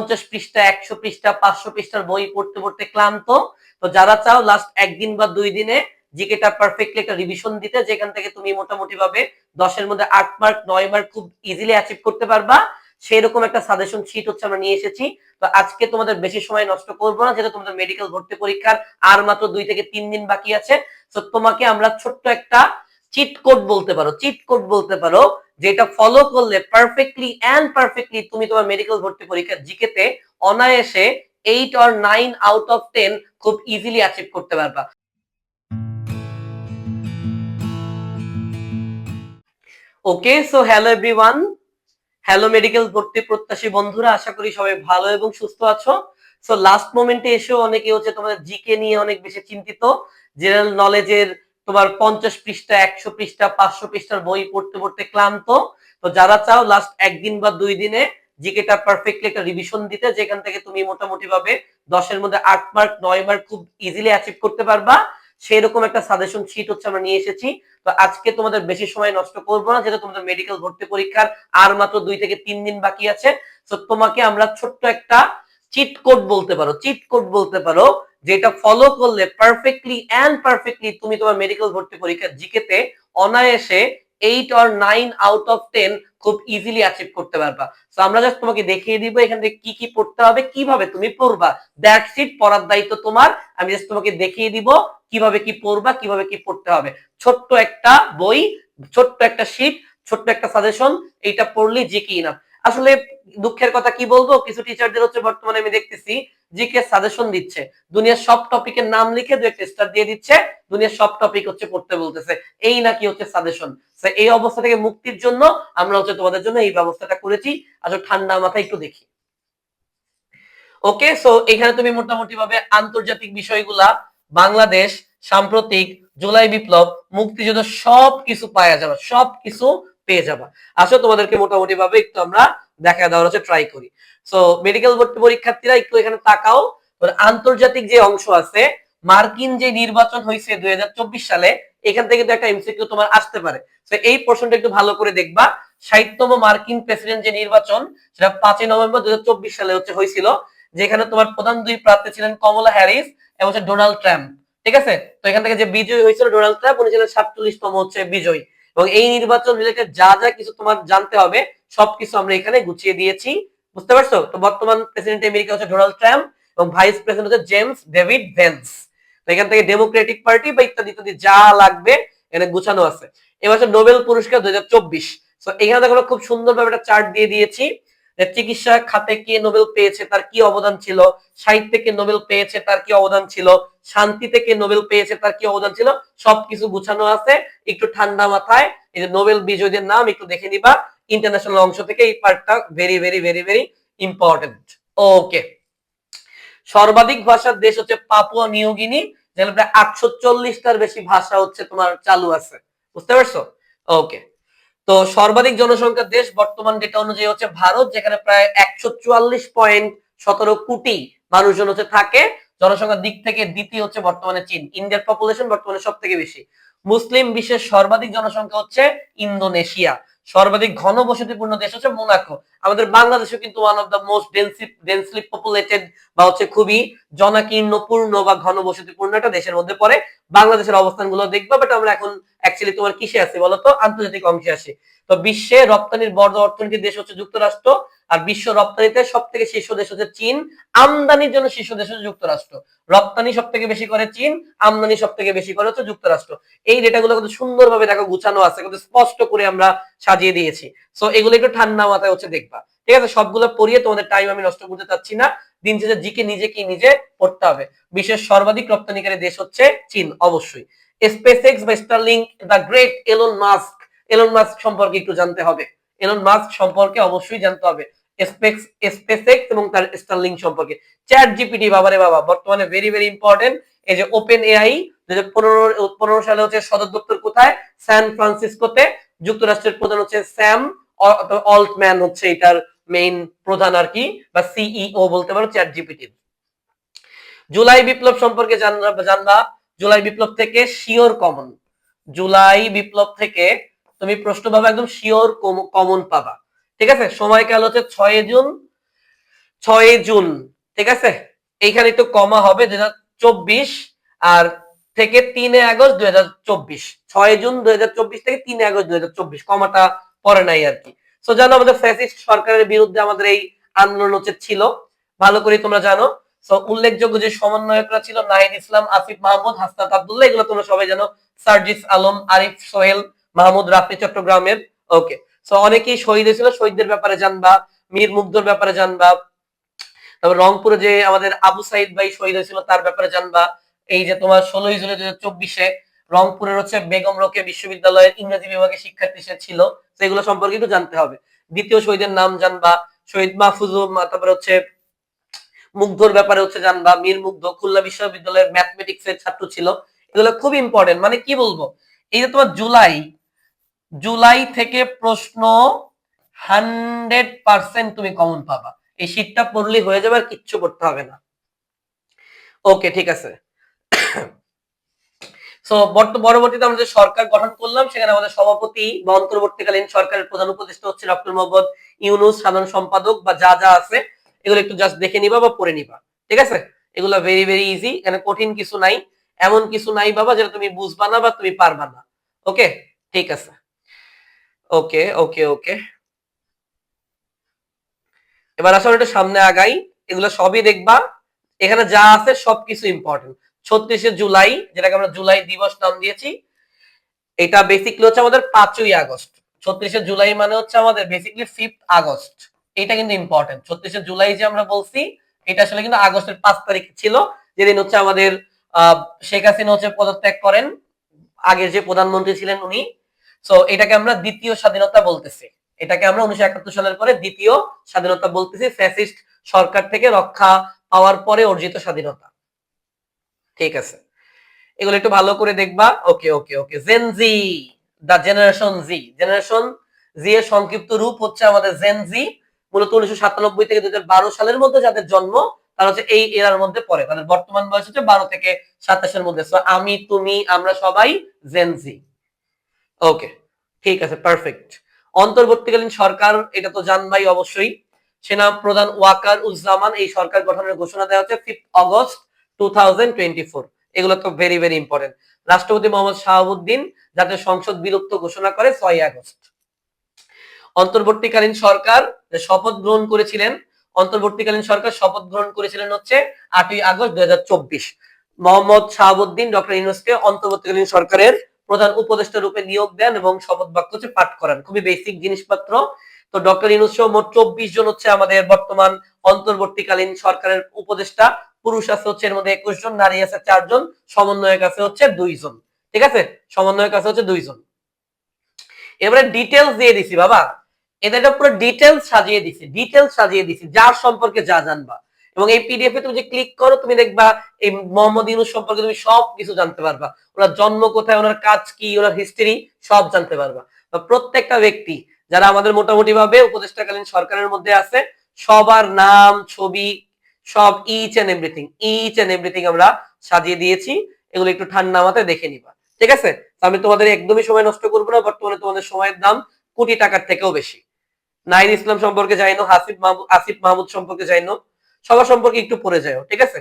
পঞ্চাশ পৃষ্ঠা, একশো পৃষ্ঠা, পাঁচশো পৃষ্ঠার বই পড়তে পড়তে ক্লান্ত। তো যারা চাও লাস্ট একদিন বা দুই দিনে জিকেটা পারফেক্টলি একটা রিভিশন দিতে, যেখান থেকে তুমি মোটামুটি ভাবে দশের মধ্যে আট মার্ক নয় মার্ক খুব ইজিলি অ্যাচিভ করতে পারবা। সেরকম একটা সাজেশন শিট হচ্ছে, আমরা নিয়ে এসেছি। তো আজকে তোমাদের বেশি সময় নষ্ট করব না, যেহেতু তোমাদের মেডিকেল ভর্তি পরীক্ষার আর মাত্র দুই থেকে তিন দিন বাকি আছে। তো তোমাকে আমরা ছোট্ট একটা চিট কোড বলতে পারো চিট কোড বলতে পারো। যেটা ফলো করলে পারফেক্টলি অ্যান্ড পারফেক্টলি তুমি তোমার মেডিকেল ভর্তি পরীক্ষা জিকেতে অনায়াসে eight or nine out of ten খুব ইজিলি অ্যাচিভ করতে পারবা। Okay so hello everyone hello medical ভর্তি প্রত্যাশী বন্ধুরা, আশা করি সবাই ভালো এবং সুস্থ আছো। সো লাস্ট মোমেন্টে এসেও অনেকে হচ্ছে তোমাদের জিকে নিয়ে অনেক বেশি চিন্তিত। জেনারেল নলেজের তোমার পঞ্চাশ পৃষ্ঠা, একশো পৃষ্ঠা, পাঁচশো পৃষ্ঠার বই পড়তে পড়তে ক্লান্ত। তো যারা চাও লাস্ট একদিন বা দুই দিনে জিকেটা পারফেক্টলি একটা রিভিশন দিতে, যেখান থেকে তুমি মোটামুটি ভাবে দশের মধ্যে আট মার্ক নয় মার্ক খুব ইজিলি অ্যাচিভ করতে পারবা। সেরকম একটা সাজেশন শিট হচ্ছে আমরা নিয়ে এসেছি। তো আজকে তোমাদের বেশি সময় নষ্ট করব না, যেহেতু তোমাদের মেডিকেল ভর্তি পরীক্ষার আর মাত্র দুই থেকে তিন দিন বাকি আছে। তো তোমাকে আমরা ছোট্ট একটা চিট কোড বলতে পারো চিট কোড বলতে পারো। যেটা ফলো করলে পারফেক্টলি অ্যান্ড পারফেক্টলি তুমি তোমার মেডিকেল ভর্তি পরীক্ষা জিকেতে অনায়াসে eight or nine out of ten খুব ইজিলি অ্যাচিভ করতে পারবা। তো আমরা জাস্ট তোমাকে দেখিয়ে দিব এখান থেকে কি কি পড়তে হবে, কীভাবে তুমি পড়বা। দ্যাটস ইট পড়ার দায়িত্ব তোমার। আমি জাস্ট তোমাকে দেখিয়ে দিব কীভাবে কি পড়বা, কীভাবে কি পড়তে হবে। ছোট্ট একটা বই, ছোট্ট একটা শীট ছোট্ট একটা সাজেশন এইটা পড়লে জিকে ইনাফ আসলে দুঃখের কথা কি বলব? কিছু টিচারদের হচ্ছে বর্তমানে আমি দেখতেছি জিকে সাজেশন দিচ্ছে। দুনিয়ার সব টপিকের নাম লিখে দু একটা স্টার দিয়ে দিচ্ছে। দুনিয়ার সব টপিক হচ্ছে পড়তে বলতেছে। এই নাকি হচ্ছে সাজেশন এই অবস্থা থেকে মুক্তির জন্য আমরা হচ্ছে তোমাদের জন্য এই ব্যবস্থাটা করেছি। আসলে ঠান্ডা মাথায় একটু দেখি। ওকে সো এখানে তুমি মোটামুটি ভাবে আন্তর্জাতিক বিষয়গুলা, বাংলাদেশ, সাম্প্রতিক, জুলাই বিপ্লব মুক্তিযুদ্ধ সব কিছু পাওয়া যাবে। সব কিছু পেয়ে যাবা। আসো, তোমাদেরকে মোটামুটি ভাবে একটু আমরা দেখা দেওয়ার হচ্ছে ট্রাই করি। সো মেডিকেল ভর্তি পরীক্ষার্থীরা একটু এখানে তাকাও। আন্তর্জাতিক যে অংশ আছে, মার্কিন যে নির্বাচন হয়েছে দুই সালে, এখান থেকে তো একটা এমসিকিউ তোমার আসতে পারে। তো এই প্রশ্নটা একটু ভালো করে দেখবা। ষাটতম মার্কিন প্রেসিডেন্ট যে নির্বাচন, সেটা পাঁচই নভেম্বর দুই হাজার চব্বিশ সালে হচ্ছে হয়েছিল, যেখানে তোমার প্রধান দুই প্রার্থী ছিলেন কমলা হ্যারিস এবং হচ্ছে ডোনাল্ড ট্রাম্প। ঠিক আছে? তো এখান থেকে যে বিজয়ী হয়েছিল ডোনাল্ড ট্রাম্প, উনি ছিলেন সাতচল্লিশতম হচ্ছে বিজয়ী। এবং এই নির্বাচন রিলেটেড যা যা কিছু তোমার জানতে হবে, সবকিছু আমরা এখানে গুছিয়ে দিয়েছি। বুঝতে পারছ? তো বর্তমান প্রেসিডেন্ট আমেরিকা হচ্ছে ডোনাল্ড ট্রাম্প এবং ভাইস প্রেসিডেন্ট হচ্ছে জেমস ডেভিড ভেন্স তো এখান থেকে ডেমোক্রেটিক পার্টি বা ইত্যাদি ইত্যাদি যা লাগবে এখানে গুছানো আছে। এবার নোবেল পুরস্কার দুই হাজার চব্বিশ। তো এখানে দেখো খুব সুন্দরভাবে একটা চার্ট দিয়ে দিয়েছি। চিকিৎসা খাতে কে নোবেল পেয়েছে, তার কি অবদান ছিল? সাহিত্যে কে নোবেল পেয়েছে, তার কি অবদান ছিল? শান্তিতে কে নোবেল পেয়েছে, তার কি অবদান ছিল? সবকিছু গুছানো আছে, একটু ঠান্ডা মাথায়। এই যে নোবেল বিজয়ীদের নাম একটু দেখে নিবা। ইন্টারন্যাশনাল অংশ থেকে এই পার্টটা very very very very important okay সর্বাধিক ভাষার দেশ হচ্ছে পাপুয়া নিউগিনি, যেখানে প্রায় আটশো চল্লিশটার বেশি ভাষা হচ্ছে তোমার চালু আছে। বুঝতে পারছ? ওকে তো সর্বাধিক জনসংখ্যার দেশ বর্তমান ডেটা অনুযায়ী হচ্ছে ভারত, যেখানে প্রায় একশো চুয়াল্লিশ পয়েন্ট সতেরো কোটি মানুষজন হচ্ছে থাকে। জনসংখ্যার দিক থেকে দ্বিতীয় হচ্ছে বর্তমানে চীন, ইন্ডিয়ার পপুলেশন বর্তমানে সব থেকে বেশি। মুসলিম বিশ্বের সর্বাধিক জনসংখ্যা হচ্ছে ইন্দোনেশিয়া। সর্বাধিক ঘনবসতিপূর্ণ দেশ হচ্ছে মোনাকো। আমাদের বাংলাদেশও কিন্তু one of the most densely populated বা হচ্ছে খুবই জনাকীর্ণপূর্ণ বা ঘন বসতিপূর্ণ একটা দেশের মধ্যে পড়ে। বাংলাদেশের অবস্থানগুলো দেখব বাট আমরা এখন অ্যাকচুয়ালি তোমার কিসে আছি বলতো? আন্তর্জাতিক অংশে আসি তো বিশ্বে রপ্তানির বড় অর্থনীতির দেশ হচ্ছে যুক্তরাষ্ট্র। আর বিশ্ব রপ্তানিতে সব থেকে শীর্ষ দেশ হচ্ছে চীন। আমদানির জন্য শীর্ষ দেশ হচ্ছে যুক্তরাষ্ট্র। রপ্তানি সব থেকে বেশি করে চীন, আমদানি সব থেকে বেশি করে হচ্ছে যুক্তরাষ্ট্র। এই ডেটাগুলো কিন্তু সুন্দরভাবে দেখো গুছানো আছে, কিন্তু স্পষ্ট করে আমরা সাজিয়ে দিয়েছি। সো এগুলো একটু ঠান্ডা মাথায় হচ্ছে দেখবা। ঠিক আছে, সবগুলো পড়িয়ে তোমাদের টাইম আমি নষ্ট করতে চাচ্ছি না। দিন শেষে জিকে নিজে কি নিজে পড়তে হবে। বিশ্বের সর্বাধিক রপ্তানিকারী দেশ হচ্ছে চীন, অবশ্যই। স্পেস এক্স বা Starlink the great Elon Musk Elon Musk সম্পর্কে একটু জানতে হবে। এলন মাস্ক সম্পর্কে অবশ্যই জানতে হবে। স্পেসএক্স এবং তার স্টারলিং সম্পর্কে। চ্যাট জিপিটি বাবারে বাবা, বর্তমানে ভেরি ভেরি ইম্পর্টেন্ট এই যে ওপেন এআই দু হাজার পনেরো পনেরো সালে হচ্ছে সদর দপ্তর কোথায়? সান ফ্রান্সিসকোতে যুক্তরাষ্ট্রের প্রধান হচ্ছে স্যাম অল্টম্যান হচ্ছে এটার মেইন প্রধান আর কি, বা সিইও বলতে পারো চ্যাট জিপিটি জুলাই বিপ্লব সম্পর্কে জানবা জুলাই বিপ্লব থেকে শিওর কমন জুলাই বিপ্লব থেকে তুমি প্রশ্ন পাবা একদম শিওর কমন পাবা। ঠিক আছে? সময়কাল হচ্ছে ছয় জুন ছয় জুন, ঠিক আছে? এইখানে একটু কমা হবে দুই চব্বিশ আর থেকে তিনে আগস্ট দুই হাজার চব্বিশ। ছয় জুন দুই হাজার চব্বিশ থেকে তিনে আগস্ট দুই হাজার চব্বিশ। কমাটা পরে নাই আর কি। তো জানো, আমাদের ফ্যাসিস্ট সরকারের বিরুদ্ধে আমাদের এই আন্দোলন হচ্ছে ছিল। ভালো করে তোমরা জানো। তো উল্লেখযোগ্য যে সমন্বয়করা ছিল, নাহিদ ইসলাম, আসিফ মাহমুদ, হাসনাত আব্দুল্লাহ, এগুলো তোমরা সবাই জানো। সার্জিস আলম, আরিফ সোহেল, মাহমুদ রাফি চট্টগ্রামের। ওকে সো অনেকেই শহীদ হয়েছিল, শহীদদের ব্যাপারে জানবা, মীর মুগ্ধর ব্যাপারে জানবা। তারপর রংপুরে যে আমাদের আবু সাইদ ভাই শহীদ হয়েছিল, তার ব্যাপারে জানবা। এই যে তোমার ষোলোই জুলাই দুই হাজার চব্বিশে রংপুরের হচ্ছে বেগম রোকে বিশ্ববিদ্যালয়ের ইংরেজি বিভাগে শিক্ষার্থী সে ছিল, সেগুলো সম্পর্কে একটু জানতে হবে। দ্বিতীয় শহীদের নাম জানবা, শহীদ মাহফুজ তারপরে হচ্ছে মুগ্ধর ব্যাপারে হচ্ছে জানবা, মীর মুগ্ধ, খুলনা বিশ্ববিদ্যালয়ের ম্যাথমেটিক্স এর ছাত্র ছিল। এগুলো খুব ইম্পর্টেন্ট মানে কি বলব? এই যে তোমার জুলাই জুলাই থেকে প্রশ্ন হান্ড্রেড পার্সেন্ট তুমি কমন পাবা। এই শীটটা পড়লেই হয়ে যাবে আর কিচ্ছু করতে হবে না। ওকে ঠিক আছে। পরবর্তীতে আমরা যে সরকার গঠন করলাম, সেখানে আমাদের সভাপতি বা অন্তর্বর্তীকালীন সরকারের প্রধান উপদেষ্টা হচ্ছে ডক্টর মোহাম্মদ ইউনুস, সাধারণ সম্পাদক বা যা যা আছে, এগুলো একটু জাস্ট দেখে নিবা বা পড়ে নিবা। ঠিক আছে? এগুলো ভেরি ভেরি ইজি এখানে কঠিন কিছু নাই। এমন কিছু নাই বাবা, যেটা তুমি বুঝবা না বা তুমি পারবা না। ওকে ঠিক আছে। ওকে ওকে ওকে এবার আসলে একটু সামনে আগাই। এগুলো সবই দেখবা। এখানে যা আছে সবকিছু ইম্পর্টেন্ট ছত্রিশে জুলাই, যেটাকে আমরা জুলাই দিবস নাম দিয়েছি, এটা বেসিকলি হচ্ছে আমাদের পাঁচই আগস্ট। ছত্রিশে জুলাই মানে হচ্ছে আমাদের বেসিকলি ফিফথ আগস্ট। এটা কিন্তু ইম্পর্টেন্ট ছত্রিশে জুলাই যে আমরা বলছি, এটা আসলে কিন্তু আগস্টের পাঁচ তারিখ ছিল, যেদিন হচ্ছে আমাদের, আহ, শেখ হাসিনা হচ্ছে পদত্যাগ করেন। আগের যে প্রধানমন্ত্রী ছিলেন উনি সো এটাকে আমরা দ্বিতীয় স্বাধীনতা বলতেছি। এটাকে আমরা উনিশশো একাত্তর সালের পরে দ্বিতীয় স্বাধীনতা বলতেছি, ফ্যাসিস্ট সরকার থেকে রক্ষা পাওয়ার পরে অর্জিত স্বাধীনতা। ঠিক আছে? এগুলো একটু ভালো করে দেখবা। Okay okay okay. Gen Z the generation Z generation Z এর সংক্ষিপ্ত রূপ হচ্ছে আমাদের জেন জি মূলত উনিশশো সাতানব্বই থেকে দুই হাজার বারো সালের মধ্যে যাদের জন্ম, তারা হচ্ছে এই এরার মধ্যে পড়ে। তাদের বর্তমান বয়স হচ্ছে বারো থেকে সাতাশের মধ্যে। আমি, তুমি, আমরা সবাই জেন জি ওকে ঠিক আছে পারফেক্ট অন্তর্বর্তীকালীন সরকার, এটা তো জানবাই অবশ্যই। সেনা প্রধান ওয়াকার উজ্জামান এই সরকার গঠনের ঘোষণা দেওয়া হচ্ছে ফিফথ অগস্ট টু এগুলো তো ভেরি ভেরি ইম্পর্টেন্ট রাষ্ট্রপতি মোহাম্মদ শাহাবুদ্দিন, যাতে সংসদ বিলুপ্ত ঘোষণা করে ছয় আগস্ট। অন্তর্বর্তীকালীন সরকার শপথ গ্রহণ করেছিলেন, অন্তর্বর্তীকালীন সরকার শপথ গ্রহণ করেছিলেন হচ্ছে আটই আগস্ট দুই হাজার চব্বিশ। মোহাম্মদ শাহাবুদ্দিন, ডক্টর ইউনুসকে অন্তর্বর্তীকালীন সরকারের প্রধান উপদেষ্টা রূপে নিয়োগ দেন এবং শপথ বাক্য হচ্ছে পাঠ করান। খুবই বেসিক জিনিসপত্র। তো ডক্টর ইউনুস সহ মোট চব্বিশ জন হচ্ছে আমাদের বর্তমান অন্তর্বর্তীকালীন সরকারের উপদেষ্টা। পুরুষ আছে হচ্ছে এর মধ্যে একুশ জন, নারী আছে চারজন সমন্বয়ক আছে হচ্ছে দুইজন ঠিক আছে? সমন্বয়ক আছে হচ্ছে দুইজন এবারে ডিটেলস দিয়ে দিছি বাবা। এদের পুরো ডিটেলস সাজিয়ে দিছি। ডিটেলস সাজিয়ে দিছি। যার সম্পর্কে যা জানবা। এবং এই পিডিএফ এ তুমি যে ক্লিক করো, তুমি দেখবা এই মোহাম্মদ ইউনুস সম্পর্কে তুমি সব কিছু জানতে পারবা। ওনার জন্ম কোথায়, ওনার কাজ কি, ওনার হিস্ট্রি সব জানতে পারবা। প্রত্যেকটা ব্যক্তি যারা আমাদের মোটামুটি ভাবে উপদেষ্টাকালীন সরকারের মধ্যে আছে, সবার নাম, ছবি, সব each and everything each and everything আমরা সাজিয়ে দিয়েছি। এগুলো একটু ঠান্ডা মাথায় দেখে নিবা। ঠিক আছে? আমি তোমাদের একদমই সময় নষ্ট করব না, বর্তমানে তোমাদের সময়ের দাম কোটি টাকার থেকেও বেশি। নাইন ইসলাম সম্পর্কে জানো হাসিফ মাহমুদ আসিফ মাহমুদ সম্পর্কে জানো সবার সম্পর্কে একটু পড়ে যাও ঠিক আছে?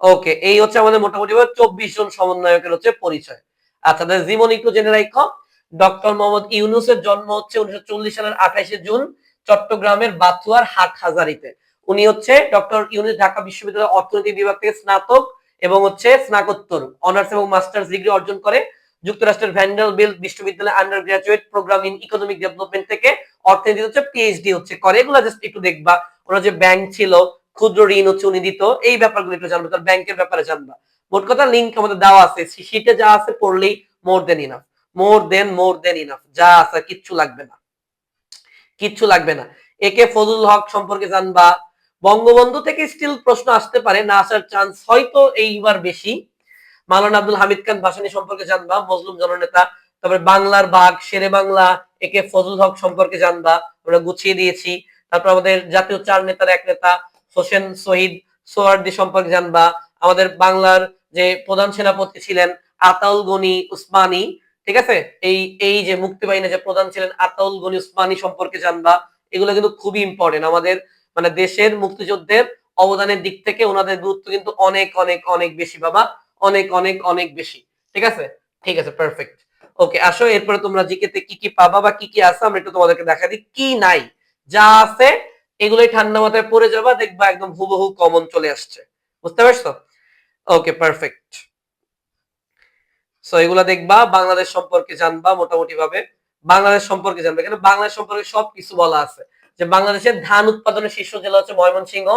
ওকে এই হচ্ছে আমাদের মোটামুটি ভাবে চব্বিশ জন সমন্বয়কের হচ্ছে পরিচয়। আচ্ছা জীবন একটু জেনে রাখো ডক্টর মোহাম্মদ ইউনুসের জন্ম হচ্ছে উনিশশো সালের আঠাইশে জুন চট্টগ্রামের বাথুয়ার হাট হাজারিতে উনি হচ্ছে ডক্টর ইউনুস ঢাকা বিশ্ববিদ্যালয়ের অর্থনীতি বিভাগ থেকে স্নাতক এবং হচ্ছে স্নাতকোত্তর, অনার্স এবং মাস্টার্স ডিগ্রি অর্জন করে। যুক্তরাষ্ট্রের ভ্যান্ডেল বিল বিশ্ববিদ্যালয় undergraduate programme in economic development থেকে অর্থনীতি হচ্ছে পিএইচডি হচ্ছে করে। এগুলো জাস্ট একটু দেখবা। ওনার যে ব্যাংক ছিল ক্ষুদ্র ঋণ হচ্ছে উনি দিত, এই ব্যাপারগুলো একটু জানব তার ব্যাংকের ব্যাপারে জানবা। মোট কথা লিঙ্ক আমাদের দেওয়া আছে শীটে যা আছে পড়লেই মোর দেন ইনাফ মোর দেন মোর দেন ইনাফ যা আছে কিচ্ছু লাগবে না। কিচ্ছু লাগবে না। একে ফজল হক সম্পর্কে জানবা। বঙ্গবন্ধু থেকে স্টিল প্রশ্ন আসতে পারে, না আসার চান্স হয়তো এইবার বেশি। মালানা আব্দুল হামিদ খান ভাসানী সম্পর্কে জানবা, মজলুম জননেতা। তারপরে বাংলার বাঘ, শেরে বাংলা, একে ফজল হক সম্পর্কে জানবা, আমরা গুছিয়ে দিয়েছি। তারপর আমাদের জাতীয় চার নেতার এক নেতা হোসেন শহীদ সোয়ার্দি সম্পর্কে জানবা। আমাদের বাংলার যে প্রধান সেনাপতি ছিলেন আতাউল গনি উসমানী, ঠিক আছে? এই এই যে মুক্তি বাহিনী যে প্রধান ছিলেন আতাউল গনি উসমানী সম্পর্কে জানবা। এগুলো কিন্তু খুবই ইম্পর্টেন্ট আমাদের মানে দেশের মুক্তিযুদ্ধের অবদানের দিক থেকে ওনাদের গুরুত্ব কিন্তু অনেক অনেক অনেক বেশি বাবা। অনেক অনেক অনেক বেশি। ঠিক আছে? ঠিক আছে পারফেক্ট ওকে আসো, এরপরে তোমরা জিকেতে কি কি পাবা বা কি কি আছে আমরা একটু তোমাদেরকে দেখা দিই। কি নাই? যা আছে এগুলোই ঠান্ডা মাথায় পড়ে যাবা, দেখবা একদম হুবহু কমন চলে আসছে। বুঝতে পারছ? ওকে পারফেক্ট সো এগুলা দেখবা, বাংলাদেশ সম্পর্কে জানবা মোটামুটি ভাবে বাংলাদেশ সম্পর্কে জানবে এখানে বাংলাদেশ সম্পর্কে সবকিছু বলা আছে। যে বাংলাদেশের ধান উৎপাদনের শীর্ষ জেলা হচ্ছে ময়মনসিংহ,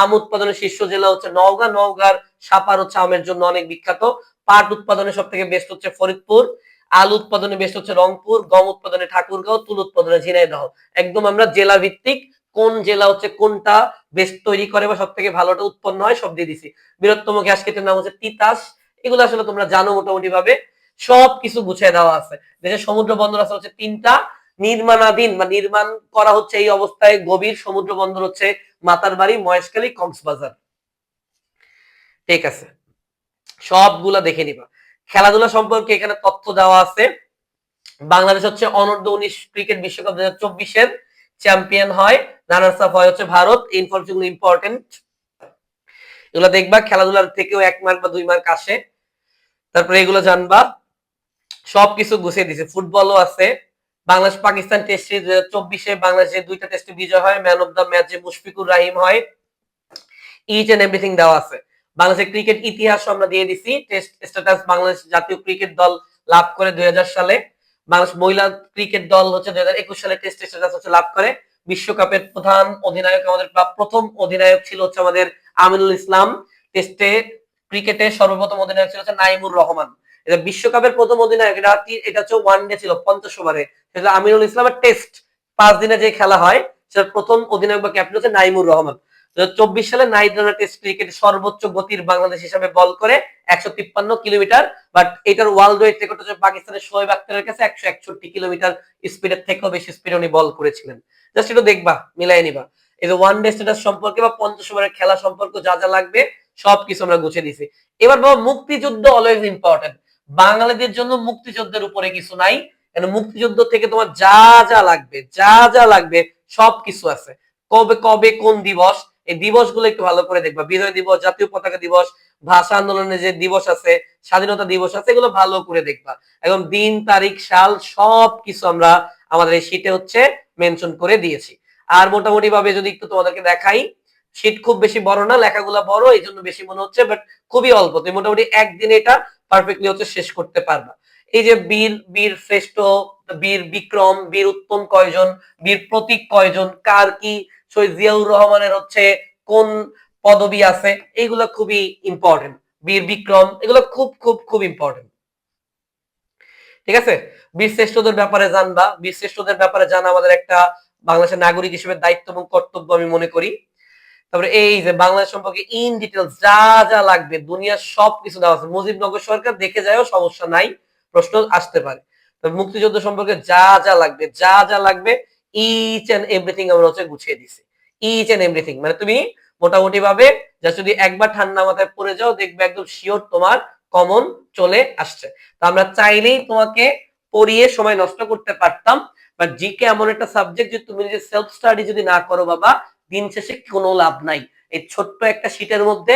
আম উৎপাদনের শীর্ষ জেলা হচ্ছে নওগাঁ, নওগাঁর সাপার হচ্ছে আমের জন্য অনেক বিখ্যাত। পাট উৎপাদনে সব থেকে বেস্ট হচ্ছে ফরিদপুর, আলু উৎপাদনে বেস্ট হচ্ছে রংপুর, গম উৎপাদনে ঠাকুরগাঁও, তুল উৎপাদনে ঝিনাইদহ। একদম আমরা জেলা ভিত্তিক কোন জেলা হচ্ছে কোনটা বেস্ট তৈরি করে বা সব থেকে ভালোটা উৎপন্ন হয় সব দিয়ে দিছি। বৃহত্তম গ্যাস কেটের নাম হচ্ছে তিতাস। এগুলো আসলে তোমরা জানো মোটামুটি ভাবে সব কিছু গুছিয়ে দেওয়া আছে। দেশের সমুদ্র বন্দর আছে হচ্ছে তিনটা। নির্মাণাধীন বা নির্মাণ করা হচ্ছে এই অবস্থায় গভীর সমুদ্র বন্দর হচ্ছে মাতারবাড়ি মহেশখালী, কক্সবাজার। ঠিক আছে। সবগুলা দেখে নিবা। খেলাধুলা সম্পর্কে এখানে তথ্য দেওয়া আছে। বাংলাদেশ হচ্ছে অনূর্ধ্ব উনিশ ক্রিকেট বিশ্বকাপ দু হাজার চব্বিশের চ্যাম্পিয়ন হয়। রানার্স আপ হয় হচ্ছে ভারত ইনফরমেশন ইম্পর্টেন্ট এগুলো দেখবা, খেলাধুলার থেকেও এক মার্ক বা দুই মার্ক আসে। তারপরে এগুলো জানবা। সবকিছু গুছিয়ে দিছে। ফুটবলও আছে। বাংলাদেশ, পাকিস্তান টেস্ট সিরিজ চব্বিশে বাংলাদেশের দুইটা টেস্টে বিজয় হয়। Man of the match Mushfiqur Rahim হয়। ইচ এন্ড এভরিথিং দেওয়া আছে। বাংলাদেশের ক্রিকেট ইতিহাস আমরা দিয়ে দিছি। টেস্ট স্ট্যাটাস বাংলাদেশ জাতীয় ক্রিকেট দল লাভ করে দুই হাজার সালে। বাংলাদেশ মহিলা ক্রিকেট দল হচ্ছে দুই হাজার একুশ সালে টেস্ট স্ট্যাটাস হচ্ছে লাভ করে। বিশ্বকাপের প্রধান অধিনায়ক, আমাদের প্রথম অধিনায়ক ছিল হচ্ছে আমাদের আমিনুল ইসলাম। টেস্টে, ক্রিকেটে সর্বপ্রথম অধিনায়ক ছিল হচ্ছে নাইমুর রহমান। এটা বিশ্বকাপের প্রথম অধিনায়ক, এটা এটা হচ্ছে ওয়ান ডে ছিল, পঞ্চাশ ওভারে। সেটা আমিনুল ইসলামের টেস্ট, পাঁচ দিনে যে খেলা হয়, সেটা প্রথম অধিনায়ক বা ক্যাপ্টেন হচ্ছে নাইমুর রহমান। চব্বিশ সালে নাইট রানার টেস্ট ক্রিকেট সর্বোচ্চ গতির বাংলাদেশ হিসাবে বল করে একশো তিপ্পান্ন কিলোমিটার, বাট এটার ওয়ার্ল্ড ওয়েট রেকর্ড হচ্ছে পাকিস্তানের শোয়েব আক্তারের কাছে একশো একষট্টি কিলোমিটার স্পিডের থেকেও বেশি স্পিডে উনি বল করেছিলেন। জাস্ট একটু দেখবা মিলাই নিবা। এই যে ওয়ান ডে স্ট্যাটাস সম্পর্কে বা পঞ্চাশ ওভারের খেলা সম্পর্কে যা যা লাগবে, সবকিছু আমরা গুছিয়ে দিছি। এবার বাবা মুক্তিযুদ্ধ অলওয়েজ ইম্পর্টেন্ট বাঙালিদের জন্য মুক্তিযুদ্ধের উপরে কিছু নাই। কারণ মুক্তিযুদ্ধ থেকে তোমার যা যা লাগবে, যা যা লাগবে, সবকিছু আছে। কবে কবে, কোন দিবস, এই দিবসগুলো একটু ভালো করে দেখবা। বিজয় দিবস, জাতীয় পতাকা দিবস, ভাষা আন্দোলনের যে দিবস আছে, স্বাধীনতা দিবস আছে, এগুলো ভালো করে দেখবা। এবং দিন, তারিখ, সাল সব কিছু আমরা আমাদের এই শীতে হচ্ছে মেনশন করে দিয়েছি। আর মোটামুটি ভাবে যদি একটু তোমাদেরকে দেখাই শীট খুব বেশি বড় না, লেখাগুলো বড়, এই জন্য বেশি মনে হচ্ছে বাট খুবই অল্প। তুমি মোটামুটি একদিনে এটা পারফেক্টলি হচ্ছে শেষ করতে পারবা। এই যে বীর বীর শ্রেষ্ঠ, বীর বিক্রম, বীর উত্তম কয়জন, বীর প্রতীক কয়জন, কার কি শহীদ জিয়াউর রহমানের হচ্ছে কোন পদবি আছে, এইগুলো খুবই ইম্পর্টেন্ট বীর বিক্রম, এগুলো খুব খুব খুব ইম্পর্টেন্ট ঠিক আছে? বীর শ্রেষ্ঠদের ব্যাপারে জানবা। বীর শ্রেষ্ঠদের ব্যাপারে জানা আমাদের একটা বাংলাদেশের নাগরিক হিসেবে দায়িত্ব এবং কর্তব্য আমি মনে করি। তারপরে এই যে বাংলাদেশ সম্পর্কে ইন ডিটেলস যা যা লাগবে, দুনিয়ার সব কিছু দেওয়া আছে। মুজিবনগর সরকার দেখে যায়ও সমস্যা নাই, প্রশ্ন আসতে পারে। মুক্তিযুদ্ধ সম্পর্কে যা যা লাগবে, যা যা লাগবে ইচ এন্ড এভরিথিং আমরা হচ্ছে গুছিয়ে দিছি। ইচ এন্ড এভরিথিং মানে তুমি মোটামুটি ভাবে যা যদি একবার ঠান্ডা মাথায় পড়ে যাও, দেখবে একদম শিওর তোমার কমন চলে আসছে। তো আমরা চাইলেই তোমাকে পড়িয়ে সময় নষ্ট করতে পারতাম বাট জিকে এমন একটা সাবজেক্ট যে তুমি নিজে সেলফ স্টাডি যদি না করো বাবা, দিন শেষে কোনো লাভ নাই। এই ছোট্ট একটা শীটের মধ্যে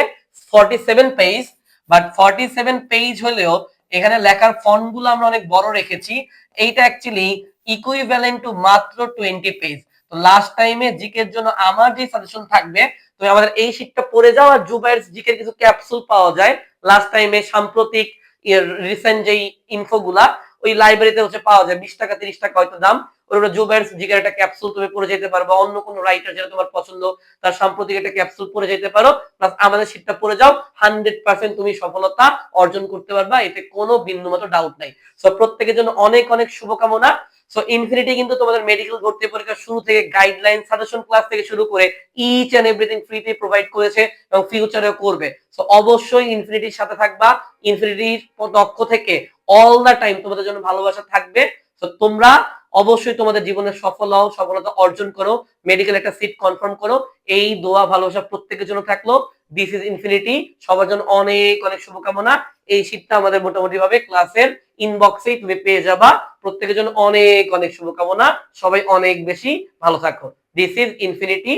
forty seven page but forty seven page হলেও এখানে লেখার ফন্টগুলো আমরা অনেক বড় রেখেছি। এইটা অ্যাকচুয়ালি ইকুইভ্যালেন্ট টু মাত্র টোয়েন্টি পেজ তো লাস্ট টাইমে জিকের জন্য আমার যে সাজেশন থাকবে, তুমি আমাদের এই শীটটা পড়ে যাও আর জুবাইয়ের জিকের কিছু ক্যাপসুল পাওয়া যায়। লাস্ট টাইমে সাম্প্রতিক রিসেন্ট যেই ইনফো গুলা, ওই লাইব্রেরিতে হচ্ছে পাওয়া যায় বিশ টাকা, তিরিশ টাকা হয়তো দাম। একটা ক্যাপসুল তুমি যেতে অন্য কোনো রাইটার যেটা তোমার পছন্দ, তার সাম্প্রতিক একটা ক্যাপসুল যেতে পারো। যাও হান্ড্রেড পার্সেন্ট তুমি সফলতা অর্জন করতে পারবা, এতে কোনো ডাউট নাই। প্রত্যেকের জন্য অনেক অনেক শুভকামনা। সো ইনফিনিটি কিন্তু তোমাদের মেডিকেল ভর্তি পরীক্ষা শুরু থেকে গাইডলাইন সাজেশন ক্লাস থেকে শুরু করে ইচ এন্ড এভরিথিং ফ্রিতে প্রোভাইড করেছে এবং ফিউচারেও করবে। সো অবশ্যই ইনফিনিটির সাথে থাকবা। ইনফিনিটির পক্ষ থেকে অল দা টাইম তোমাদের জন্য ভালোবাসা থাকবে। তো তোমরা অবশ্যই তোমাদের জীবনে সফল হও, সফলতা অর্জন করো মেডিকেল একটা সিট কনফার্ম করো। এই দোয়া ভালোবাসা প্রত্যেকের জন্য থাকল। দিস ইজ ইনফিনিটি সবার জন্য অনেক অনেক শুভকামনা। এই শীতটা আমাদের মোটামুটি ভাবে ক্লাসের ইনবক্সেই তুমি পেয়ে যাবা। প্রত্যেকের জন্য অনেক অনেক শুভকামনা। সবাই অনেক বেশি ভালো থাকো। This is infinity